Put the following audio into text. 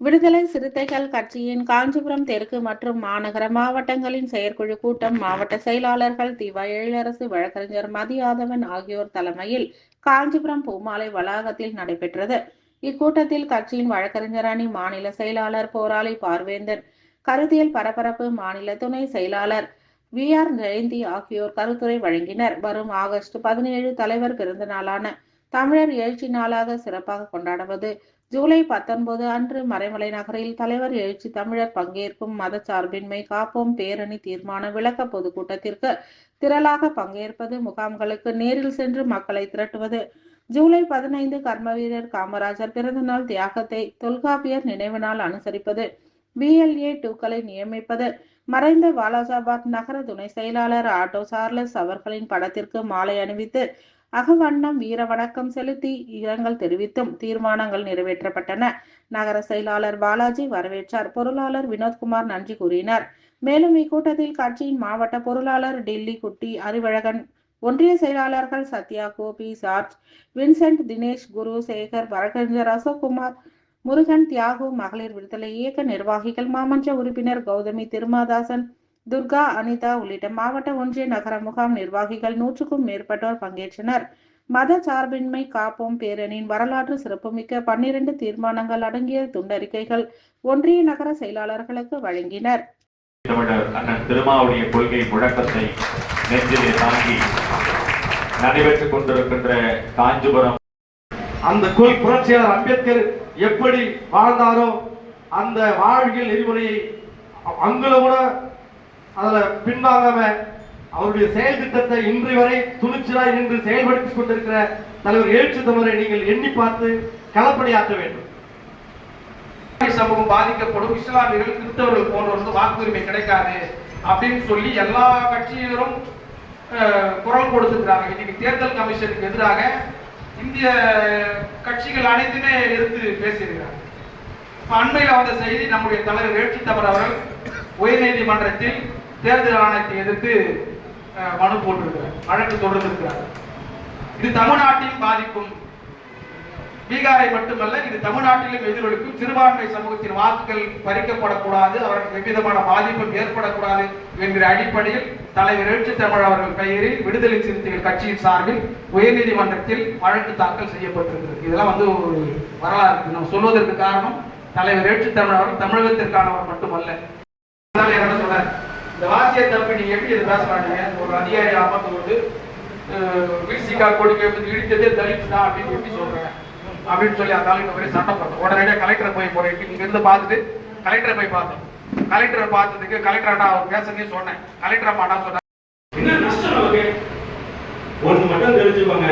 விடுதலை சிறுத்தைகள் கட்சியின் காஞ்சிபுரம் தெற்கு மற்றும் மாநகர மாவட்டங்களின் செயற்குழு கூட்டம் மாவட்ட செயலாளர்கள் திவா எழிலரசு வழக்கறிஞர் மதியாதவன் ஆகியோர் தலைமையில் காஞ்சிபுரம் பூமாலை வளாகத்தில் நடைபெற்றது. இக்கூட்டத்தில் கட்சியின் வழக்கறிஞர் அணி மாநில செயலாளர் போராளி பார்வேந்தன் கருத்தியல் பரபரப்பு மாநில துணை செயலாளர் வி ஆர் ஜெயந்தி ஆகியோர் கருத்துரை வழங்கினர். வரும் ஆகஸ்ட் பதினேழு தலைவர் பிறந்த நாளான தமிழர் எழுச்சி நாளாக சிறப்பாக கொண்டாடுவது. ஜூலை பத்தொன்பது அன்று மறைமலை நகரில் தலைவர் எழுச்சி தமிழர் பங்கேற்கும் மதச்சார்பின்மை காப்போம் பேரணி தீர்மான விளக்க பொதுக்கூட்டத்திற்கு திரளாக பங்கேற்பது முகாம்களுக்கு நேரில் சென்று மக்களை திரட்டுவது. ஜூலை பதினைந்து கர்மவீரர் காமராஜர் பிறந்தநாள் தியாகத்தை தொல்காப்பியர் நினைவு நாள் அனுசரிப்பது. பிஎல்ஏ டூக்களை நியமிப்பது. மறைந்த வாலாசாபாத் நகர துணை செயலாளர் ஆட்டோ சார்லஸ் அவர்களின் படத்திற்கு மாலை அணிவித்து அகவண்ணம் வீர வணக்கம் செலுத்தி இரங்கல் தெரிவித்தும் தீர்மானங்கள் நிறைவேற்றப்பட்டன. நகர செயலாளர் பாலாஜி வரவேற்றார். பொருளாளர் வினோத்குமார் நன்றி கூறினார். மேலும் இக்கூட்டத்தில் கட்சியின் மாவட்ட பொருளாளர் டில்லி குட்டி அறிவழகன் ஒன்றிய செயலாளர்கள் சத்யா கோபி சார்ஜ் வின்சென்ட் தினேஷ் குரு சேகர் வழக்கறிஞர் அசோக்குமார் முருகன் தியாகு மகளிர் விடுதலை இயக்க நிர்வாகிகள் மாமன்ற உறுப்பினர் கௌதமி திருமாதாசன் துர்கா அனிதா உள்ளிட்ட மாவட்ட ஒன்றிய நகர முகாம் நிர்வாகிகள் நூற்றுக்கும் மேற்பட்டோர் பங்கேற்றனர். மத சார்பின்மை காப்போம் பேரணியின் வரலாற்று சிறப்புமிக்க பன்னிரண்டு தீர்மானங்கள் அடங்கிய துண்டறிக்கைகள் ஒன்றிய நகர செயலாளர்களுக்கு வழங்கினர். திருமாவுடைய கொள்கை முழக்கத்தை நெஞ்சிலே தாங்கி நடைபெற்றுக் கொண்டிருக்கின்ற காஞ்சிபுரம் அந்த கொள் புரட்சியாளர் அம்பேத்கர் எப்படி வாழ்ந்தாரோ அந்த வாழ்வியல் நெறிமுறையை அங்குல கூட அதில் பின்வாங்காம அவருடைய செயல் திட்டத்தை இன்று வரை துணிச்சலாய் நின்று செயல்படுத்திக் கொண்டிருக்கிற தலைவர் எழுச்சி தமிழரை நீங்கள் எண்ணி பார்த்து களப்பணியாற்ற வேண்டும். சமூகம் பாதிக்கப்படும் இஸ்லாமியர்கள் கிறிஸ்தவர்கள் போன்றவர்களுக்கு வாக்குரிமை கிடைக்காது அப்படின்னு சொல்லி எல்லா கட்சியினரும் அஹ், குரல் கொடுத்துருக்காங்க இன்னைக்கு தேர்தல் கமிஷனுக்கு எதிராக இந்திய கட்சிகள் அனைத்துமே எதிர்த்து பேசியிருக்கிறார் அண்மையில் வந்த செய்தி நம்முடைய தலைவர் வேட்சி தவறு அவர்கள் உயர்நீதிமன்றத்தில் தேர்தல் ஆணையத்தை எதிர்த்து மனு போட்டிருக்கிறார். வழக்கு தொடர்ந்திருக்கிறார் இது தமிழ்நாட்டின் பாதிக்கும் பீகாரை மட்டுமல்ல இது தமிழ்நாட்டிலும் எதிரொலிக்கும் சிறுபான்மை சமூகத்தின் வாக்குகள் பறிக்கப்படக்கூடாது அவர்களுக்கு எவ்விதமான பாதிப்பும் ஏற்படக்கூடாது என்கிற அடிப்படையில் தலைவர் எழுச்சி தமிழ் அவர்கள் பெயரில் விடுதலை சிறுத்தைகள் கட்சியின் சார்பில் உயர்நீதிமன்றத்தில் வழக்கு தாக்கல் செய்யப்பட்டிருக்கிறது. இதெல்லாம் வந்து ஒரு வரலாறு. நம்ம சொல்வதற்கு காரணம் தலைவர் எழுச்சி தமிழ் அவர்கள் தமிழகத்திற்கானவர் மட்டுமல்ல. என்ன சொல்றாரு இந்த வாசிய தப்பி நீங்க எப்படி இதை பேச மாட்டீங்க? ஒரு அதிகாரி அமர்ந்து கொண்டு விசிகா கொடிக்கை இடித்ததே தலித் தான் அப்படின்னு எப்படி சொல்றேன். அப்படின்னு சொல்லி அந்த ஆளுக்கு ஒரே சண்டை போட்டோம் உடனடியாக கலெக்டரை போய் போறேன் இங்க இருந்து பார்த்துட்டு கலெக்டரை போய் பார்த்தோம். கலெக்டரை பார்த்ததுக்கு கலெக்டர்டா அவர் பேசுறதே சொன்னேன். கலெக்டர் மாட்டா சொன்னாங்க. என்ன நஷ்டம் நமக்கு? ஒன்று மட்டும் தெரிஞ்சுக்கோங்க.